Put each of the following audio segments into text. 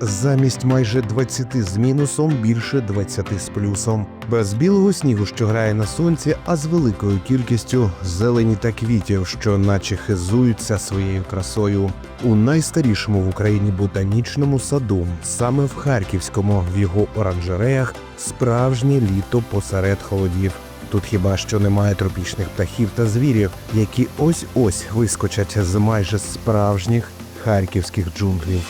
замість майже 20 з мінусом більше 20 з плюсом. Без білого снігу, що грає на сонці, а з великою кількістю зелені та квітів, що наче хизуються своєю красою. У найстарішому в Україні ботанічному саду, саме в Харківському, в його оранжереях, справжнє літо посеред холодів. Тут хіба що немає тропічних птахів та звірів, які ось ось вискочать з майже справжніх харківських джунглів.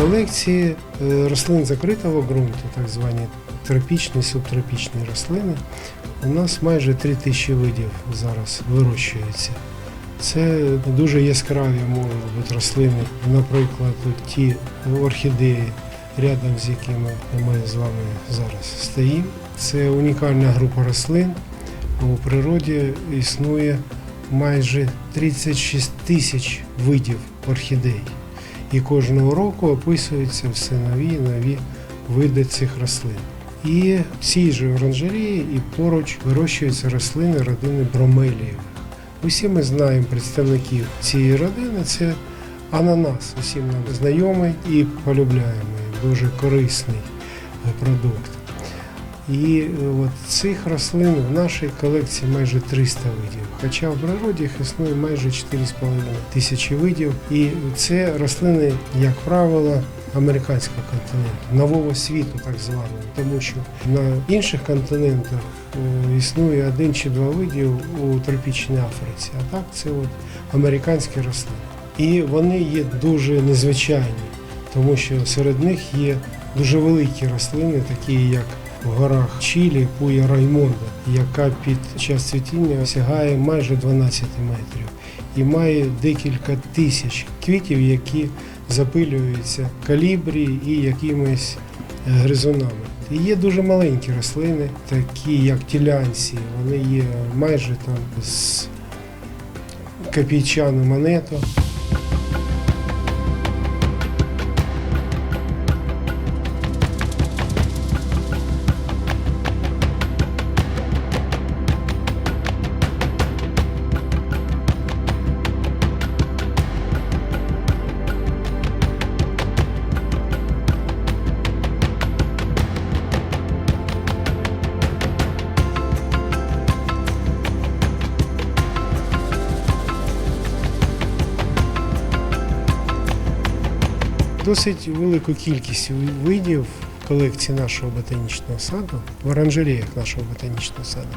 Колекції е, рослин закритого ґрунту, так звані тропічні, субтропічні рослини, у нас майже 3 тисячі видів зараз вирощується. Це дуже яскраві можуть бути рослини, наприклад, ті орхідеї, рядом з якими ми з вами зараз стоїмо. Це унікальна група рослин. У природі існує майже 36 тисяч видів орхідей. І кожного року описуються все нові і нові види цих рослин. І в цій же оранжерії і поруч вирощуються рослини родини бромеліїв. Усі ми знаємо представників цієї родини. Це ананас, усім нам знайомий і полюбляємий, дуже корисний е, продукт. І е, от цих рослин в нашій колекції майже 300 видів. Хоча в природі їх існує майже 4,5 тисячі видів. І це рослини, як правило, американського континенту, нового світу, так званого, тому що на інших континентах е, існує один чи два видів у тропічній Африці. А так це от американські рослини. І вони є дуже незвичайні, тому що серед них є дуже великі рослини, такі як в горах Чилі Пуя Раймонда, яка під час цвітіння сягає майже 12 метрів і має декілька тисяч квітів, які запилюються калібрі і якимись е, гризунами. І є дуже маленькі рослини, такі як тілянці, вони є майже там з копійчану монету. Досить велику кількість видів колекції нашого ботанічного саду, в оранжереях нашого ботанічного саду,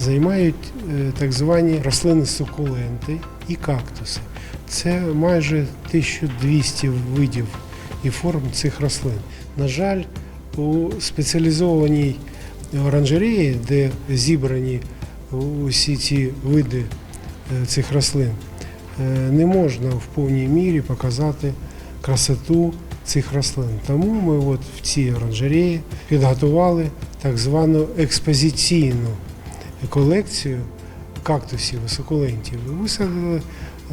займають е, так звані рослини сукуленти і кактуси. Це майже 1200 видів і форм цих рослин. На жаль, у спеціалізованій оранжереї, де зібрані усі ці види е, цих рослин, е, не можна в повній мірі показати красоту цих рослин. Тому ми от в цій оранжереї підготували так звану експозиційну колекцію кактусів і. І висадили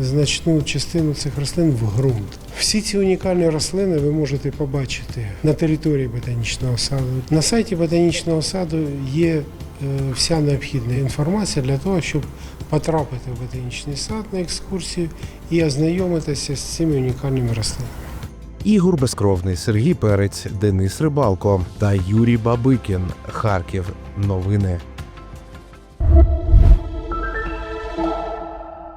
значну частину цих рослин в ґрунт. Всі ці унікальні рослини ви можете побачити на території ботанічного саду. На сайті ботанічного саду є вся необхідна інформація для того, щоб потрапити в ботанічний сад на екскурсію і ознайомитися з цими унікальними рослинами. Ігор Безкровний, Сергій Перець, Денис Рибалко та Юрій Бабикін. Харків. Новини.